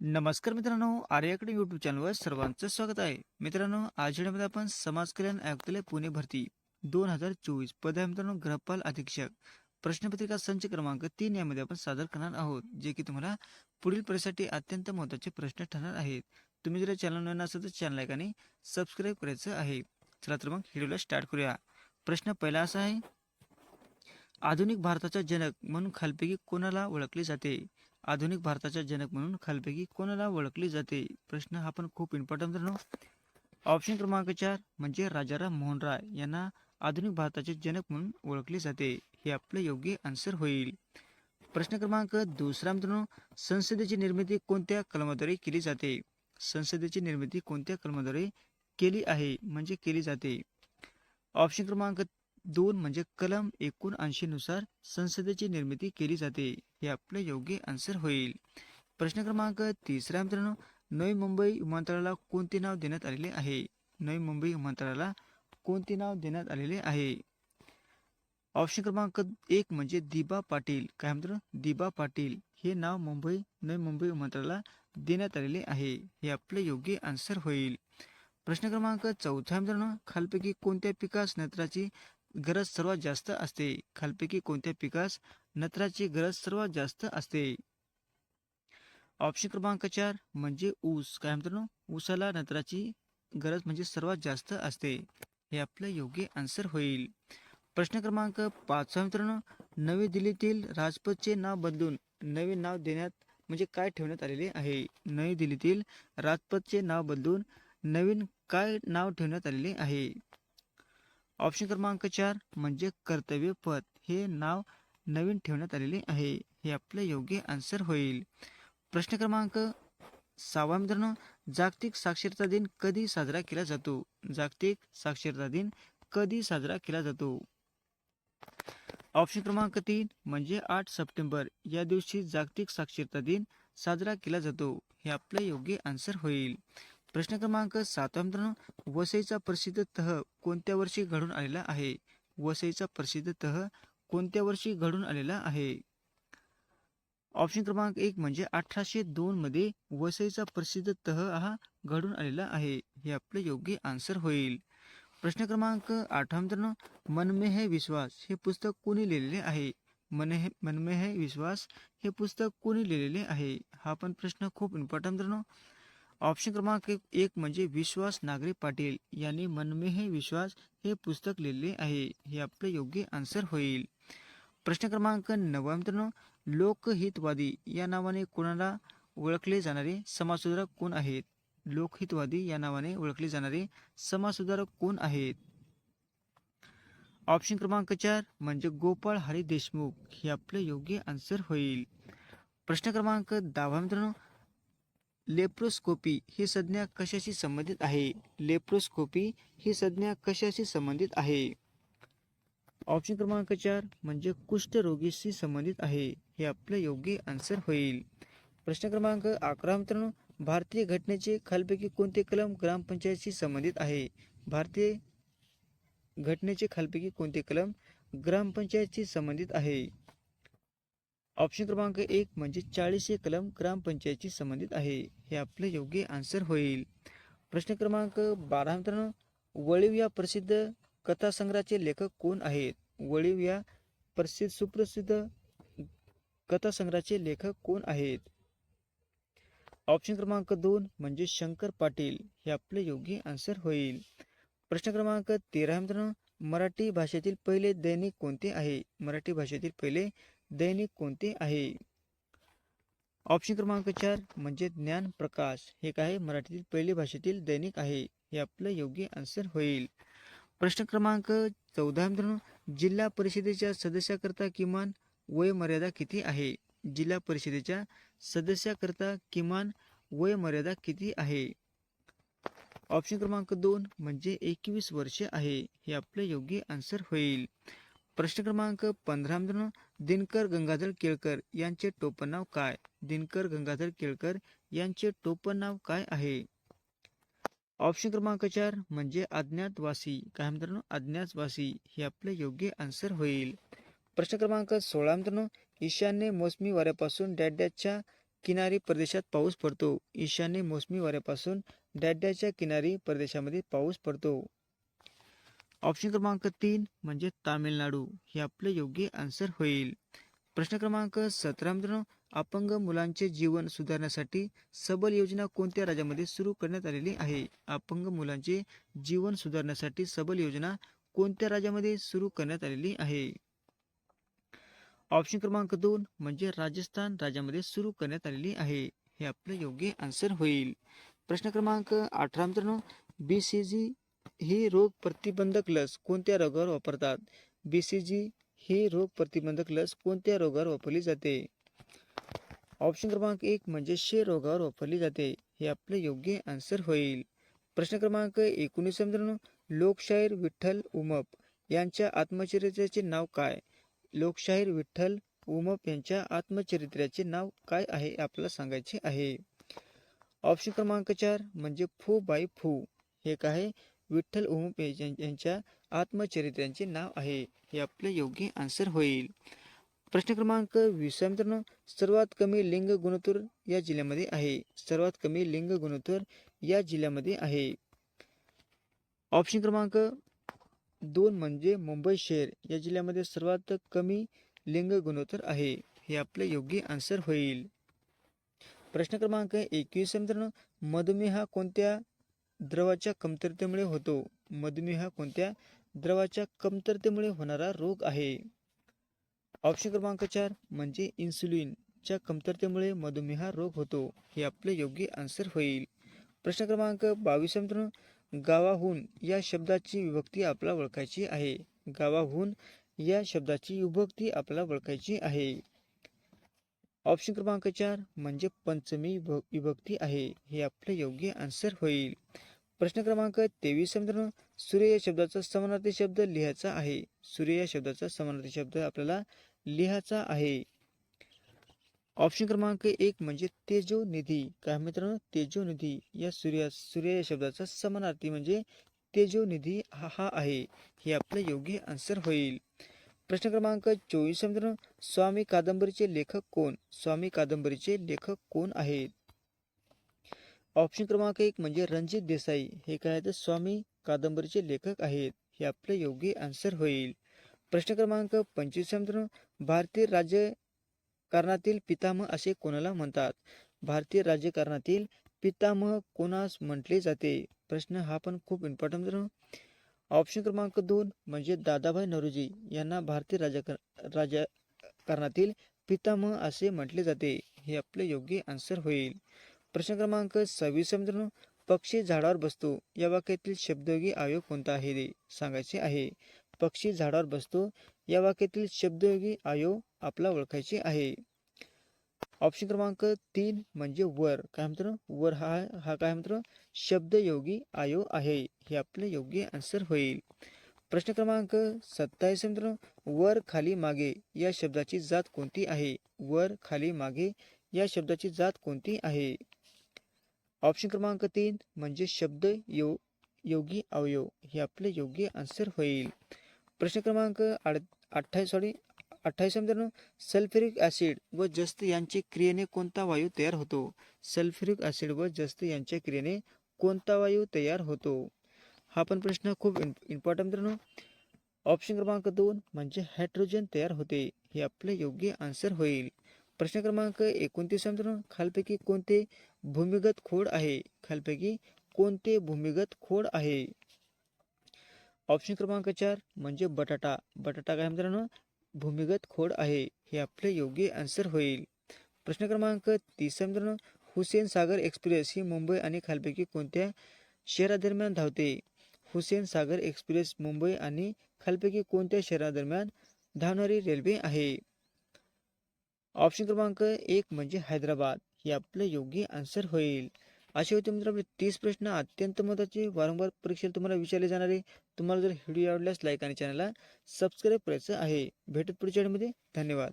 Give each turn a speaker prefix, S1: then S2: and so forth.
S1: नमस्कार मित्रांनो आर्याकडे युट्यूब चॅनलवर सर्वांचं स्वागत आहे. मित्रांनो आज व्हिडिओमध्ये आपण समाज कल्याण आयुक्तालय पुणे भरती दोन हजार चोवीस पद आहे मित्रांनो गृहपाल अधीक्षक. प्रश्नपत्रिका संच क्रमांक तीन यामध्ये आपण सादर करणार आहोत जे की तुम्हाला पुढील परीक्षेसाठी अत्यंत महत्त्वाचे प्रश्न ठरणार आहेत. तुम्ही जर चॅनल नवीन असेल तर चॅनल आणि सबस्क्राईब करायचं आहे. चला तर मग व्हिडिओला स्टार्ट करूया. प्रश्न पहिला असा आहे आधुनिक भारताचा जनक म्हणून खालपैकी कोणाला ओळखले जाते? आधुनिक भारताचा जनक म्हणून खालपैकी कोणाला ओळखले जाते? प्रश्न हा पण खूप इम्पॉर्टंट मित्रांनो. ऑप्शन क्रमांक चार म्हणजे राजाराम मोहन राय यांना आधुनिक भारताचे जनक म्हणून ओळखले जाते. हे आपलं योग्य आन्सर होईल. प्रश्न क्रमांक दुसरा मित्रांनो संसदेची निर्मिती कोणत्या कलमाद्वारे केली जाते? संसदेची निर्मिती कोणत्या कलमाद्वारे केली आहे? म्हणजे केली जाते. ऑप्शन क्रमांक दोन म्हणजे कलम एकोणऐंशी नुसार संसदेची निर्मिती केली जाते हे आपले योग्य आन्सर होईल. प्रश्न क्रमांक तिसरा मित्रांनो नवी मुंबई विमानतळाला कोणते नाव देण्यात आलेले आहे? नवी मुंबई विमानतळाला कोणते नाव देण्यात आलेले आहे? ऑप्शन क्रमांक एक म्हणजे दिबा पाटील. काय म्हणतो दिबा पाटील. हे नाव मुंबई नवी मुंबई विमानतळाला देण्यात आलेले आहे हे आपले योग्य आन्सर होईल. प्रश्न क्रमांक चौथा मित्रांनो खालपैकी कोणत्या पिकास नत्राची गरज सर्वात जास्त असते. खालपैकी कोणत्या पिकास नत्राची गरज सर्वात जास्त असते? ऑप्शन क्रमांक चार म्हणजे ऊस. काय मित्रांनो ऊसाला नत्राची गरज म्हणजे सर्वात जास्त असते. हे आपलं योग्य आन्सर होईल. प्रश्न क्रमांक पाचवा मित्रांनो नवी दिल्लीतील राजपथचे नाव बदलून नवीन नाव देण्यात म्हणजे काय ठेवण्यात आलेले आहे? नवी दिल्लीतील राजपथचे नाव बदलून नवीन काय नाव ठेवण्यात आलेले आहे? ऑप्शन क्रमांक चार म्हणजे कर्तव्य पद. हे नाव नवीन ठेवण्यात आलेले आहे. हे आपलं योग्य आन्सर होईल. प्रश्न क्रमांक सहावा मित्रांनो जागतिक साक्षरता दिन कधी साजरा केला जातो? जागतिक साक्षरता दिन कधी साजरा केला जातो? ऑप्शन क्रमांक तीन म्हणजे आठ सप्टेंबर. या दिवशी जागतिक साक्षरता दिन साजरा केला जातो. हे आपलं योग्य आन्सर होईल. प्रश्न क्रमांक सातवा मित्रांनो वसईचा प्रसिद्ध तह कोणत्या वर्षी घडून आलेला आहे? वसईचा प्रसिद्ध तह कोणत्या वर्षी घडून आलेला आहे? ऑप्शन क्रमांक एक म्हणजे अठराशे दोन मध्ये वसईचा प्रसिद्ध तह हा घडून आलेला आहे. हे आपले योग्य आन्सर होईल. प्रश्न क्रमांक आठवा मित्रांनो मनमे है विश्वास हे पुस्तक कोणी लिहिलेले आहे? मन हे मनमे है विश्वास हे पुस्तक कोणी लिहिलेले आहे? हा पण प्रश्न खूप इम्पॉर्टंट मित्रांनो. ऑप्शन क्रमांक एक म्हणजे विश्वास नागरे पाटील यांनी मनमे हे विश्वास हे पुस्तक लिहिले आहे. हे आपले योग्य आन्सर होईल. प्रश्न क्रमांक नववा मित्रांनो लोकहितवादी या नावाने कोणाला ओळखले जाणारे समाजसुधारक कोण आहेत? लोकहितवादी या नावाने ओळखले जाणारे समाजसुधारक कोण आहेत? ऑप्शन क्रमांक चार म्हणजे गोपाळ हरी देशमुख. हे आपले योग्य आन्सर होईल. प्रश्न क्रमांक दहावा मित्रांनो लेप्रोस्कोपी ही संज्ञा कशाशी संबंधित आहे? लेप्रोस्कोपी ही संज्ञा कशाशी संबंधित आहे? ऑप्शन क्रमांक चार म्हणजे कुष्ठरोगीशी संबंधित आहे. हे आपलं योग्य आन्सर होईल. प्रश्न क्रमांक अकरा मित्रांनो भारतीय घटनेचे खालपैकी कोणते कलम ग्रामपंचायतशी संबंधित आहे? भारतीय घटनेचे खालपैकी कोणते कलम ग्रामपंचायतशी संबंधित आहे? ऑप्शन क्रमांक एक म्हणजे चाळीस हे कलम ग्रामपंचायतशी संबंधित आहे. हे आपले योग्य आन्सर होईल. प्रश्न क्रमांक बारा मित्रांनो वळीव या प्रसिद्ध कथासंग्रहाचे लेखक कोण आहेत? वळीव या प्रसिद्ध सुप्रसिद्ध कथासंग्रहाचे लेखक कोण आहेत? ऑप्शन क्रमांक दोन म्हणजे शंकर पाटील. हे आपले योग्य आन्सर होईल. प्रश्न क्रमांक तेरा मित्रांनो मराठी भाषेतील पहिले दैनिक कोणते आहे? मराठी भाषेतील पहिले दैनिक कोणते आहे? ऑप्शन क्रमांक चार म्हणजे ज्ञान प्रकाश. हे काय मराठीतील पहिले भाषेतील दैनिक आहे. हे आपलं योग्य आन्सर होईल. प्रश्न क्रमांक चौदा मित्रांनो. जिल्हा परिषदेच्या सदस्याकरता किमान वयमर्यादा किती आहे? जिल्हा परिषदेच्या सदस्याकरता किमान वयमर्यादा किती आहे? ऑप्शन क्रमांक दोन म्हणजे एकवीस वर्षे आहे. हे आपलं योग्य आन्सर होईल. प्रश्न क्रमांक पंधरा मित्रांनो दिनकर गंगाधर केळकर यांचे टोपण नाव काय? दिनकर गंगाधर केळकर यांचे टोपण नाव काय आहे? ऑप्शन क्रमांक चार म्हणजे अज्ञातवासी. काय मित्रांनो? अज्ञातवासी. हे आपले योग्य आन्सर होईल. प्रश्न क्रमांक सोळा मित्रांनो ईशान्य मोसमी वाऱ्यापासून डॅड्याच्या किनारी प्रदेशात पाऊस पडतो. ईशान्य मोसमी वाऱ्यापासून डॅड्याच्या किनारी प्रदेशामध्ये पाऊस पडतो. ऑप्शन क्रमांक तीन म्हणजे तामिळनाडू. हे आपलं योग्य आन्सर होईल. प्रश्न क्रमांक सतरा मित्रांनो अपंग मुलांचे जीवन सुधारण्यासाठी सबल योजना कोणत्या राज्यामध्ये सुरू करण्यात आलेली आहे? अपंग मुलांचे जीवन सुधारण्यासाठी सबल योजना कोणत्या राज्यामध्ये सुरू करण्यात आलेली आहे? ऑप्शन क्रमांक दोन म्हणजे राजस्थान राज्यामध्ये सुरू करण्यात आलेली आहे. हे आपलं योग्य आन्सर होईल. प्रश्न क्रमांक अठरा मित्रांनो बी सी जी ही रोग प्रतिबंधक लस कोणत्या रोगावर वापरतात? बी सी जी ही रोग प्रतिबंधक लस कोणत्या रोगावर वापरली जाते? ऑप्शन क्रमांक एक म्हणजे शे रोगावर वापरली जाते. हे आपलं योग्य आन्सर होईल. प्रश्न क्रमांक एकोणीस मित्रांनो लोकशाहीर विठ्ठल उमप यांच्या आत्मचरित्राचे नाव काय? लोकशाहीर विठ्ठल उमप यांच्या आत्मचरित्राचे नाव काय आहे आपल्याला सांगायचे आहे. ऑप्शन क्रमांक चार म्हणजे फू बाय फू. हे काय? आहे? विठ्ठल उमपे यांच्या आत्मचरित्रांचे नाव आहे हे आपले योग्य आन्सर होईल. प्रश्न क्रमांक वीस मित्रांनो. सर्वात कमी लिंग गुणोत्तर या जिल्ह्यामध्ये आहे. सर्वात कमी लिंग गुणोत्तर या जिल्ह्यामध्ये आहे. ऑप्शन क्रमांक दोन म्हणजे मुंबई शहर. या जिल्ह्यामध्ये सर्वात कमी लिंग गुणोत्तर आहे हे आपले योग्य आन्सर होईल. प्रश्न क्रमांक एकवीस मित्रांनो. मधुमेह हा कोणत्या द्रवाच्या कमतरतेमुळे होतो. मधुमेह हा कोणत्या द्रवाच्या कमतरतेमुळे होणारा रोग आहे? ऑप्शन क्रमांक चार म्हणजे इन्सुलिनच्या कमतरतेमुळे मधुमेह रोग होतो. हे आपले योग्य आन्सर होईल. प्रश्न क्रमांक बावीस गावाहून या शब्दाची विभक्ती आपला ओळखायची आहे. गावाहून या शब्दाची विभक्ती आपला ओळखायची आहे. ऑप्शन क्रमांक चार म्हणजे पंचमी विभक्ती आहे. हे आपले योग्य आन्सर होईल. प्रश्न क्रमांक तेवीस मित्रांनो सूर्य या शब्दाचा समानार्थी शब्द लिहायचा आहे. सूर्य या शब्दाचा समानार्थी शब्द आपल्याला लिहायचा आहे. ऑप्शन क्रमांक एक म्हणजे तेजो निधी काय मित्रांनो? तेजोनिधी. या सूर्या सूर्य या शब्दाचा समानार्थी म्हणजे तेजोनिधी हा हा आहे. हे आपलं योग्य आन्सर होईल. प्रश्न क्रमांक चोवीस मित्रांनो स्वामी कादंबरीचे लेखक कोण? स्वामी कादंबरीचे लेखक कोण आहेत? ऑप्शन क्रमांक एक म्हणजे रणजित देसाई. हे काय तर स्वामी कादंबरीचे लेखक आहेत. हे आपले योग्य आन्सर होईल. प्रश्न क्रमांक पंचवीस भारतीय राज्यकारणातील पितामह असे कोणाला म्हणतात? भारतीय राज्यकारणातील पितामह कोणास म्हटले जाते? प्रश्न हा पण खूप इम्पॉर्टंट ऑप्शन क्रमांक दोन म्हणजे दादाभाई नरोजी यांना भारतीय राजकार राजकारणातील पितामह असे म्हटले जाते. हे आपले योग्य आन्सर होईल. प्रश्न क्रमांक सव्वीस मित्रांनो. पक्षी झाडावर बसतो. या वाक्यातील शब्दयोगी अवयव कोणता आहे ते सांगायचे आहे. पक्षी झाडावर बसतो. या वाक्यातील शब्दयोगी अवयव आपला ओळखायचे आहे. ऑप्शन क्रमांक तीन म्हणजे वर. काय म्हणतो वर हा हा काय म्हणतो शब्दयोगी आयो आहे. हे आपले योग्य आन्सर होईल. प्रश्न क्रमांक सत्तावीस मित्रांनो. वर खाली मागे या शब्दाची जात कोणती आहे? वर खाली मागे या शब्दाची जात कोणती आहे? ऑप्शन क्रमांक तीन म्हणजे शब्द यो योगी अवयव हे आपले योग्य आन्सर होईल. प्रश्न क्रमांक आड अठ्ठावीस सॉरी अठ्ठावीस मित्रांनो सल्फ्युरिक ॲसिड व जस्त यांचे क्रियेने कोणता वायू तयार होतो? सल्फ्युरिक ॲसिड व जस्त यांच्या क्रियेने कोणता वायू तयार होतो? हा पण प्रश्न खूप इम्पॉर्टंट मित्रांनो. ऑप्शन क्रमांक दोन म्हणजे हायड्रोजन तयार होते हे आपले योग्य आन्सर होईल. प्रश्न क्रमांक एकोणतीस मित्रांनो खालपैकी कोणते भूमिगत खोड आहे. खालपैकी कोणते भूमिगत खोड आहे? ऑप्शन क्रमांक चार म्हणजे बटाटा. बटाटा काय मित्रांनो? भूमिगत खोड आहे. हे आपले योग्य आन्सर होईल. प्रश्न क्रमांक तीस मित्रांनो. हुसेन सागर एक्सप्रेस ही मुंबई आणि खालपैकी कोणत्या शहरादरम्यान धावते? हुसेन सागर एक्सप्रेस मुंबई आणि खालपैकी कोणत्या शहरादरम्यान धावणारी रेल्वे आहे? ऑप्शन क्रमांक एक म्हणजे हैदराबाद. हे आपलं योग्य आन्सर होईल. असे होते मित्र आपले तीस प्रश्न अत्यंत महत्त्वाचे. वारंवार परीक्षेला तुम्हाला विचारले जाणारे. तुम्हाला जर व्हिडिओ आवडल्यास लाईक आणि चॅनलला सबस्क्राईब करायचं आहे. भेटत पुढच्या वेळेमध्ये धन्यवाद.